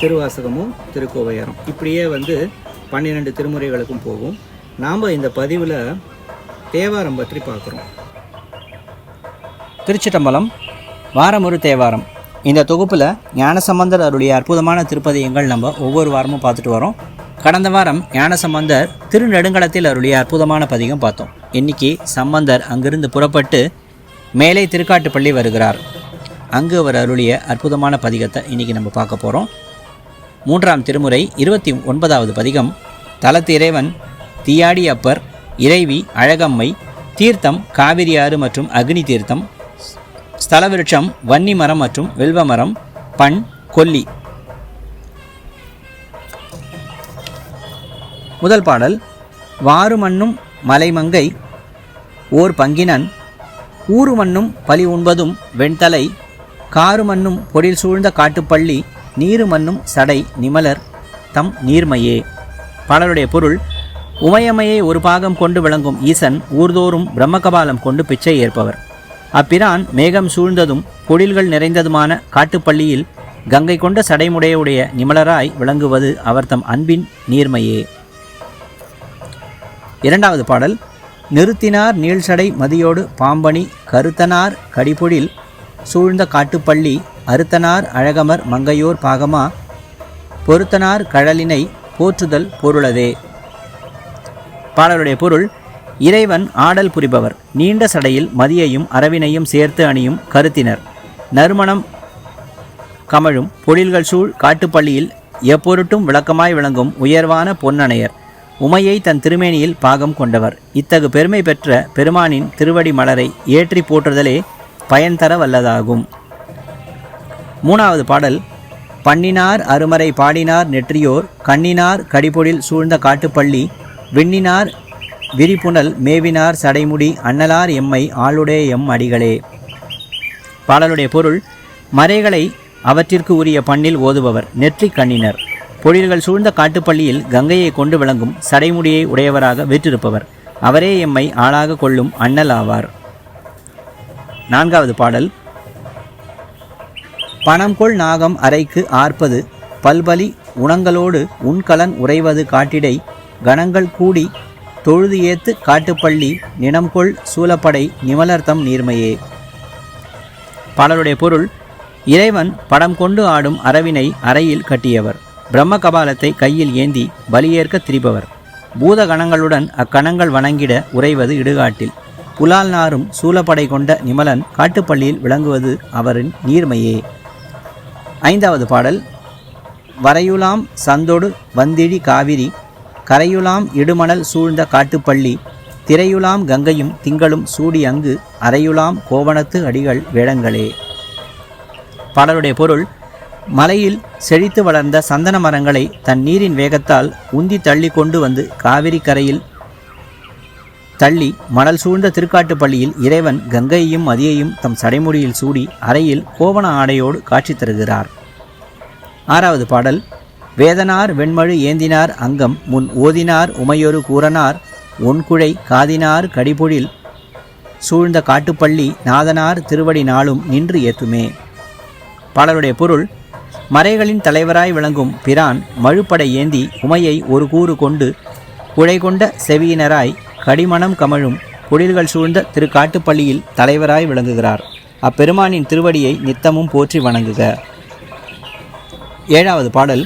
திருவாசகமும் திருக்கோவையாரம். இப்படியே வந்து பன்னிரெண்டு திருமுறைகளுக்கும் போகும். நாம் இந்த பதிவில் தேவாரம் பற்றி பார்க்குறோம். திருச்சிட்டம்பலம் வாரம் ஒரு தேவாரம். இந்த தொகுப்பில் ஞானசம்பந்தர் அருளிய அற்புதமான திருப்பதியங்கள் நம்ம ஒவ்வொரு வாரமும் பார்த்துட்டு வரோம். கடந்த வாரம் ஞானசம்பந்தர் திருநெடுங்கலத்தில் அருளிய அற்புதமான பதிகம் பார்த்தோம். இன்னைக்கு சம்பந்தர் அங்கிருந்து புறப்பட்டு மேலே திருக்காட்டுப்பள்ளி வருகிறார். அங்கு அவர் அருளிய அற்புதமான பதிகத்தை இன்றைக்கி நம்ம பார்க்க போகிறோம் மூன்றாம் திருமுறை இருபத்தி ஒன்பதாவது பதிகம். தலத்து இறைவன் தீயாடி அப்பர் இறைவி அழகம்மை தீர்த்தம் காவிரி ஆறு மற்றும் அக்னி தீர்த்தம் ஸ்தலவிருட்சம் வன்னி மரம் மற்றும் வெல்வமரம் பண் கொல்லி. முதல் பாடல் வாருமண்ணும் மலைமங்கை ஓர் பங்கினன் ஊருமண்ணும் பலி உண்பதும் வெண்தலை காருமண்ணும் பொடில் சூழ்ந்த காட்டுப்பள்ளி நீருமண்ணும் சடை நிமலர் தம் நீர்மையே. பாடலுடைய பொருள் உமையம்மையை ஒரு பாகம் கொண்டு விளங்கும் ஈசன் ஊர்தோறும் பிரம்மகபாலம் கொண்டு பிச்சை ஏற்பவர். அப்பிரான் மேகம் சூழ்ந்ததும் பொழில்கள் நிறைந்ததுமான காட்டுப்பள்ளியில் கங்கை கொண்ட சடைமுடையுடைய நிமலராய் விளங்குவது அவர் தம் அன்பின் நீர்மையே. இரண்டாவது பாடல் நிறுத்தினார் நீள்சடை மதியோடு பாம்பணி கருத்தனார் கடிபொழில் சூழ்ந்த காட்டுப்பள்ளி அறுத்தனார் அழகமர் மங்கையோர் பாகமா? பொருத்தனார் கழலினை போற்றுதல் பொருளதே. பாடலுடைய பொருள் இறைவன் ஆடல் புரிபவர் நீண்ட சடையில் மதியையும் அரவினையும் சேர்த்து அணியும் கருத்தினர். நறுமணம் கமழும் பொழில்கள் சூழ் காட்டுப்பள்ளியில் எப்பொருட்டும் விளக்கமாய் விளங்கும் உயர்வான பொன்னணையர். உமையை தன் திருமேனியில் பாகம் கொண்டவர். இத்தகு பெருமை பெற்ற பெருமானின் திருவடி மலரை ஏற்றி போற்றுதலே பயன் தர வல்லதாகும் மூணாவது பாடல் பண்ணினார் அருமறை பாடினார் நெற்றியோர் கண்ணினார் கடிபொழில் சூழ்ந்த காட்டுப்பள்ளி விண்ணினார் விரிப்புணல் மேவினார் சடைமுடி அண்ணலார் எம்மை ஆளுடைய எம் அடிகளே பாடலுடைய பொருள் மறைகளை அவற்றிற்கு உரிய பண்ணில் ஓதுபவர் நெற்றி கண்ணினர். பொழில்கள் சூழ்ந்த காட்டுப்பள்ளியில் கங்கையை கொண்டு விளங்கும் சடைமுடியை உடையவராக விற்றிருப்பவர். அவரே எம்மை ஆளாக கொள்ளும் அண்ணல் ஆவார். நான்காவது பாடல் பணம்கொள் நாகம் அறைக்கு ஆர்ப்பது பல்பலி உணங்களோடு உண்கலன் உறைவது காட்டிடை கணங்கள் கூடி தொழுது ஏத்து காட்டுப்பள்ளி நினம்கொள் சூலப்படை நிமலர்த்தம் நீர்மையே. பாடலுடைய பொருள் இறைவன் படம் கொண்டு ஆடும் அரவினை அறையில் கட்டியவர். பிரம்ம கபாலத்தை கையில் ஏந்தி பலியேற்க திரிபவர். பூத கணங்களுடன் அக்கணங்கள் வணங்கிட உறைவது இடுகாட்டில். புலால் நாரும் சூலப்படை கொண்ட நிமலன் காட்டுப்பள்ளியில் விளங்குவது அவரின் நீர்மையே. ஐந்தாவது பாடல். வரையுலாம் சந்தொடு வந்திழி காவிரி கரையுலாம் இடுமணல் சூழ்ந்த காட்டுப்பள்ளி திரையுலாம் கங்கையும் திங்களும் சூடி அங்கு அறையுலாம் கோவணத்து அடிகள் வேடங்களே. பாடலுடைய பொருள் மலையில் செழித்து வளர்ந்த சந்தன மரங்களை தன் நீரின் வேகத்தால் உந்தி தள்ளி கொண்டு வந்து காவிரி கரையில் தள்ளி மணல் சூழ்ந்த திருக்காட்டுப்பள்ளியில் இறைவன் கங்கையையும் மதியையும் தம் சடைமுடியில் சூடி அறையில் கோவண ஆடையோடு காட்சி தருகிறார். ஆறாவது பாடல். வேதனார் வெண்மழு ஏந்தினார் அங்கம் முன் ஓதினார் உமையொரு கூறனார் ஒன்குழை காதினார் கடிபொழில் சூழ்ந்த காட்டுப்பள்ளி நாதனார் திருவடி நாளும் நின்று ஏத்துமே. பாடலுடைய பொருள். மறைகளின் தலைவராய் விளங்கும் பிரான் மழுப்படை ஏந்தி உமையை ஒரு கூறு கொண்டு குழை கொண்ட செவியினராய் கடிமணம் கமழும் குடில்கள் சூழ்ந்த திரு காட்டுப்பள்ளியில் தலைவராய் விளங்குகிறார். அப்பெருமானின் திருவடியை நித்தமும் போற்றி வணங்குக. ஏழாவது பாடல்.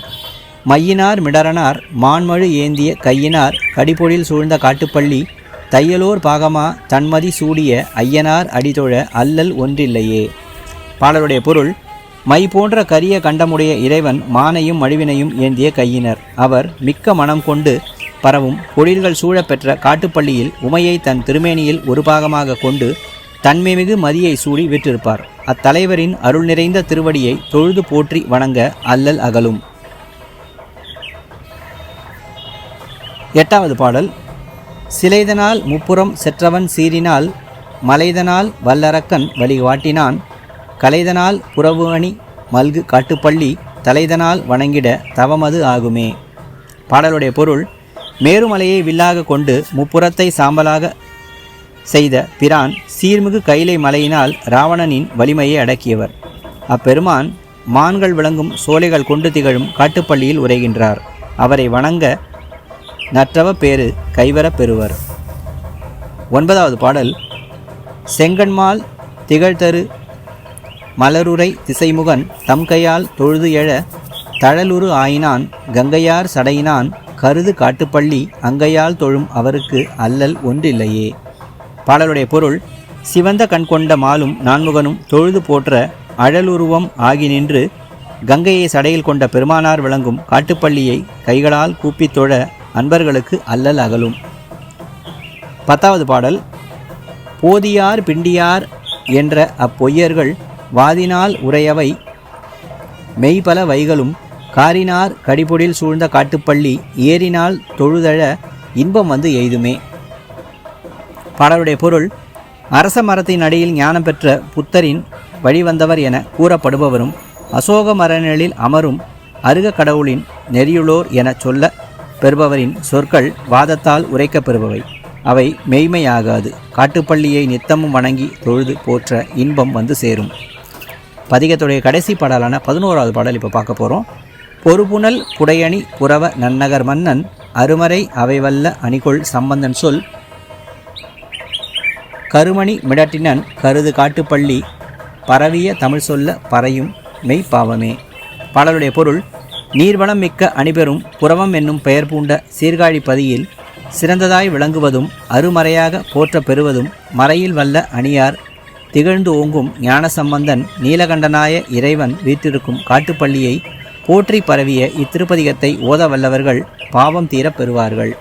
மையினார் மிடரனார் மான்மழு ஏந்திய கையினார் கடிபொழில் சூழ்ந்த காட்டுப்பள்ளி தையலோர் பாகமா தன்மதி சூடிய ஐயனார் அடிதொழ அல்லல் ஒன்றில்லையே. பாடலுடைய பொருள் மை போன்ற கரிய கண்டமுடைய இறைவன் மானையும் மழுவினையும் ஏந்திய கையினர். அவர் மிக்க மனம் கொண்டு பரவும் பொழில்கள் சூழப்பெற்ற காட்டுப்பள்ளியில் உமையை தன் திருமேனியில் ஒரு பாகமாக கொண்டு தன்மைமிகு மதியை சூடி விற்றிருப்பார். அத்தலைவரின் அருள் நிறைந்த திருவடியை தொழுது போற்றி வணங்க அல்லல் அகலும். எட்டாவது பாடல். சிலைதனால் முப்புறம் செற்றவன் சீறினால் மலைதனால் வல்லரக்கன் வழிகாட்டினான். கலைதனால் புறவுணி மல்கு காட்டுப்பள்ளி தலைதனால் வணங்கிட தவமது ஆகுமே. பாடலுடைய பொருள் மேருமலையை வில்லாக கொண்டு முப்புறத்தை சாம்பலாக செய்த பிரான் சீர்மிகு கைலை மலையினால் ராவணனின் வலிமையை அடக்கியவர். அப்பெருமான் மான்கள் விளங்கும் சோலைகள் கொண்டு திகழும் காட்டுப்பள்ளியில் உரைகின்றார் அவரை வணங்க நற்றவ பேரு கைவரப் பெறுவர். ஒன்பதாவது பாடல். செங்கன்மால் திகழ்தரு மலருரை திசைமுகன் தம் கையால் தொழுது எழ தழலுரு ஆயினான் கங்கையார் சடையினான் கருது காட்டுப்பள்ளி அங்கையால் தொழும் அவருக்கு அல்லல் ஒன்றில்லையே. பாடலுடைய பொருள் சிவந்த கண் கொண்ட மாலும் நான்முகனும் தொழுது போற்ற அழலுருவம் ஆகி நின்று கங்கையை சடையில் கொண்ட பெருமானார் விளங்கும் காட்டுப்பள்ளியை கைகளால் கூப்பித் தொழ அன்பர்களுக்கு அல்லல் அகலும். பத்தாவது பாடல் போதியார் பிண்டியார் என்ற அப்பொய்யர்கள் வாதினால் உரையவை மெய்பல வைகளும் காரினார் கடிபொடில் சூழ்ந்த காட்டுப்பள்ளி ஏறினால் தொழுதழ இன்பம் வந்து எய்துமே. பாடலுடைய பொருள் அரச மரத்தின் அடியில் ஞானம் பெற்ற புத்தரின் வழிவந்தவர் என கூறப்படுபவரும் அசோக மரநிழலில் அமரும் அருக கடவுளின் நெறியுளோர் எனச் சொல்ல பெறுபவரின் சொற்கள் வாதத்தால் உரைக்கப் பெறுபவை அவை மெய்மையாகாது. காட்டுப்பள்ளியை நித்தமும் வணங்கி தொழுது போற்ற இன்பம் வந்து சேரும். பதிகத்துடைய கடைசி பாடலான பதினோராவது பாடல் இப்போ பார்க்க போகிறோம் பொறுப்புணல் குடையணி புறவ நன்னகர் மன்னன் அருமறை அவைவல்ல அணிகொள் சம்பந்தன் சொல். கருமணி மிடட்டினன் கருது காட்டுப்பள்ளி பரவிய தமிழ் சொல்ல பறையும் மெய்ப்பாவமே பாடலுடைய பொருள் நீர்வளம் மிக்க அணிபெறும் புறவம் என்னும் பெயர் பூண்ட சீர்காழி பதியில் சிறந்ததாய் விளங்குவதும் அருமறையாக போற்ற பெறுவதும் மறையில் வல்ல அணியார் திகழ்ந்து ஓங்கும் ஞானசம்பந்தன் நீலகண்டனாய இறைவன் வீற்றிருக்கும் காட்டுப்பள்ளியை போற்றி பரவிய இத்திருப்பதிகத்தை ஓத வல்லவர்கள் பாவம் தீரப் பெறுவார்கள்.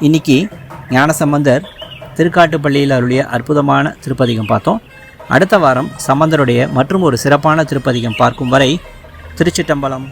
இன்னைக்கு ஞானசம்பந்தர் திருக்காட்டுப்பள்ளியில் அருளிய அற்புதமான திருப்பதிகம் பார்த்தோம். அடுத்த வாரம் சம்பந்தருடைய மற்றும் ஒரு சிறப்பான திருப்பதிகம் பார்க்கும் வரை திருச்சிட்டம்பலம்.